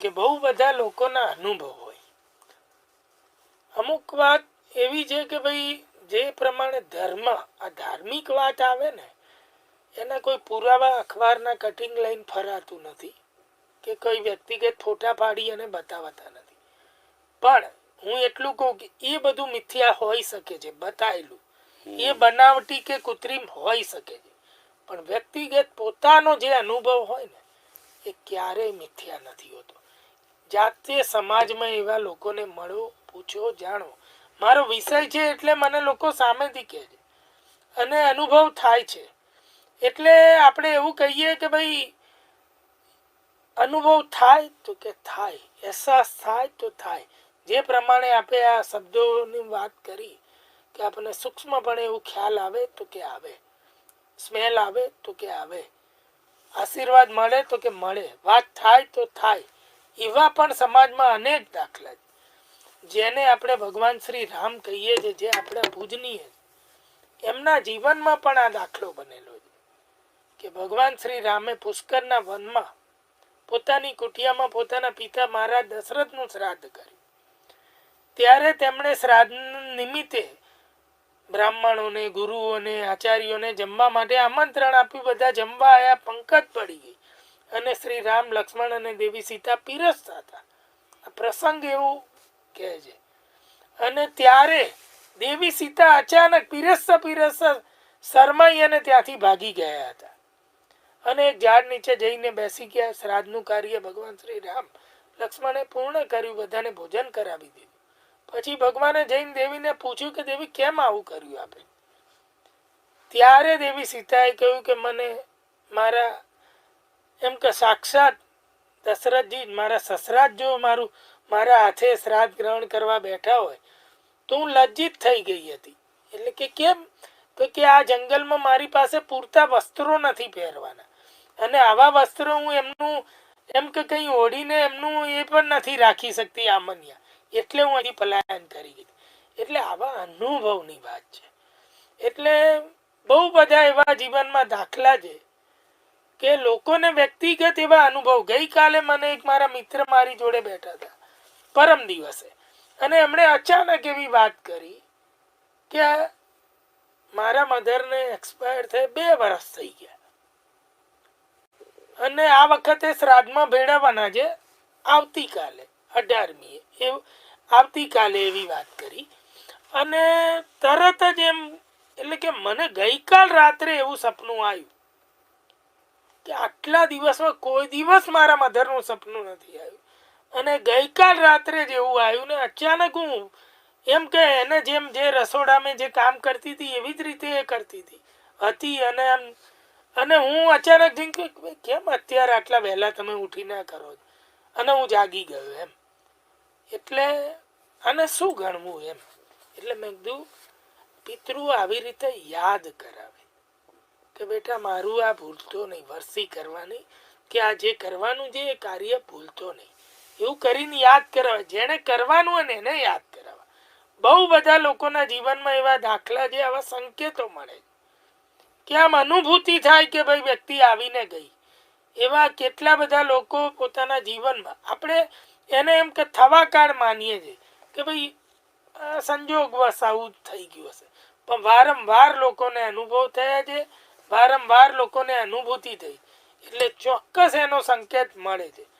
કે બહુ બધા લોકોના અનુભવ હોય. અમુક વાત એવી છે કે ભાઈ જે પ્રમાણે ધર્મ આ ધાર્મિક વાત આવે ને એના કોઈ પુરાવા અખબારના કટિંગ લઈને ફરાતું નથી કે કોઈ વ્યક્તિગત ફોટા પાડી અને બતાવતા નથી. પણ હું એટલું કહું કે એ બધું મિથ્યા હોઈ શકે છે બતાવેલું એ બનાવટી કે કૃત્રિમ હોઈ શકે છે. પણ વ્યક્તિગત પોતાનો જે અનુભવ હોય ને એ ક્યારેય મિથ્યા નથી હોતો. જાતે સમાજમાં એવા લોકોને મળો, પૂછો, જાણો. મારો વિષય છે એટલે મને લોકો સામેથી કહે છે. અને અનુભવ થાય છે. એટલે આપણે એવું કહીએ કે ભાઈ, અનુભવ થાય તો કે થાય, અહેસાસ થાય તો થાય. જે પ્રમાણે આપણે આ શબ્દોની વાત કરી કે આપણને સૂક્ષ્મપણે એવું ખ્યાલ આવે તો કે આવે. સ્મેલ આવે તો કે આવે. આશીર્વાદ મળે તો કે મળે. વાત થાય તો થાય. એવા પણ સમાજમાં અનેક દાખલા છે. જેને આપણે ભગવાન શ્રી રામ કહીએ છીએ, જે આપણા પૂજનીય એમના જીવનમાં પણ આ દાખલો બનેલો છે. કે ભગવાન શ્રી રામે પુષ્કરના વનમાં પોતાની કુટિયામાં પોતાના પિતા મહારાજ દશરથનું શ્રાદ્ધ કર્યું. ત્યારે તેમણે શ્રાદ્ધ નિમિત્તે બ્રાહ્મણોને, ગુરુઓને, આચાર્યોને જમવા માટે આમંત્રણ આપ્યું. બધા જમવા આયા, પંકજ પડી ગઈ. અને શ્રી રામ લક્ષ્મણ અને દેવી સીતા પીરસતા હતા. આ પ્રસંગ એવું કહે છે. અને ત્યારે દેવી સીતા અચાનક પીરસતા પીરસતા શરમાઈ અને ત્યાંથી ભાગી ગયા હતા. અને એક ઝાડ નીચે જઈને બેસી ગયા. શ્રાદ્ધનું કાર્ય ભગવાન શ્રી રામ લક્ષ્મણે પૂર્ણ કર્યું. બધાને ભોજન કરાવી દીધું. પછી ભગવાને જઈને દેવીને પૂછ્યું કે, દેવી, કેમ આવું કર્યું આપે ત્યારે દેવી સીતાએ કહ્યું કે, મને મારા એમ કે સાક્ષાત દશરથજી મારા સસરા જ જો મારું, મારા હાથે શ્રાદ્ધ ગ્રહણ કરવા બેઠા હોય, તો હું લજ્જિત થઈ ગઈ હતી. એટલે કે કેમ? તો કે આ જંગલમાં મારી પાસે પૂરતા વસ્ત્રો નથી પહેરવાના. અને આવા વસ્ત્રો હું એમનું, એમ કે કંઈ ઓઢીને એમનું એ પણ નથી રાખી શકતી આમન્યા. એટલે હું હજી પલાયન કરી ગઈ. એટલે આવા અનુભવની વાત છે. એટલે બહુ બધા એવા જીવનમાં દાખલા છે કે લોકોને વ્યક્તિગત એવા અનુભવ. ગઈકાલે મને એક મારા મિત્ર મારી જોડે બેઠા હતા, પરમ દિવસે. અને એમણે અચાનક એવી વાત કરી કે મારા મધરને એક્સપાયર થઈ બે વર્ષ થઈ ગયા. અને આ વખતે શ્રાદ્ધમાં ભેળવવાના છે. આવતીકાલે, અઢારમીએ, એવું, આવતીકાલે એવી વાત કરી. અને તરત જ એમ, એટલે કે મને ગઈકાલ રાત્રે એવું સપનું આવ્યું કે આટલા દિવસમાં કોઈ દિવસ મારા મધરનું સપનું નથી આવ્યું. અને ગઈકાલ રાત્રે જ એવું આવ્યું ને અચાનક હું એમ કે એને જેમ જે રસોડામાં જે કામ કરતી હતી એવી જ રીતે એ કરતી હતી. હતી અને આમ અને હું અચાનક જેમ કે કેમ અત્યારે આટલા વહેલા તમે ઉઠી ના કરો અને હું જાગી ગયો એમ. એટલે આને શું ગણવું એમ? એટલે મેં કીધું, પિતૃ આવી રીતે યાદ કરાવે. કે બેટા, મારું આ ભૂલતો નહીં, વરસી કરવાની, કે આ જે કરવાનું છે એ કાર્ય ભૂલતો નહીં. એવું કરીને યાદ કરાવે. જેને કરવાનું હોય ને એને યાદ કરાવે. બહુ બધા લોકોના જીવનમાં એવા દાખલા છે, આવા સંકેતો મળે કે આમ અનુભૂતિ થાય કે ભાઈ વ્યક્તિ આવીને ગઈ. એવા કેટલા બધા લોકો પોતાના જીવનમાં. આપણે એને એમ કે થવાકાળ માનીએ છીએ કે ભાઈ સંજોગવશ આવું થઈ ગયું હશે. પણ વારંવાર લોકોને અનુભવ થયા છે વારંવાર લોકોને અનુભૂતિ થઈ. એટલે ચોક્કસ એનો સંકેત મળે છે.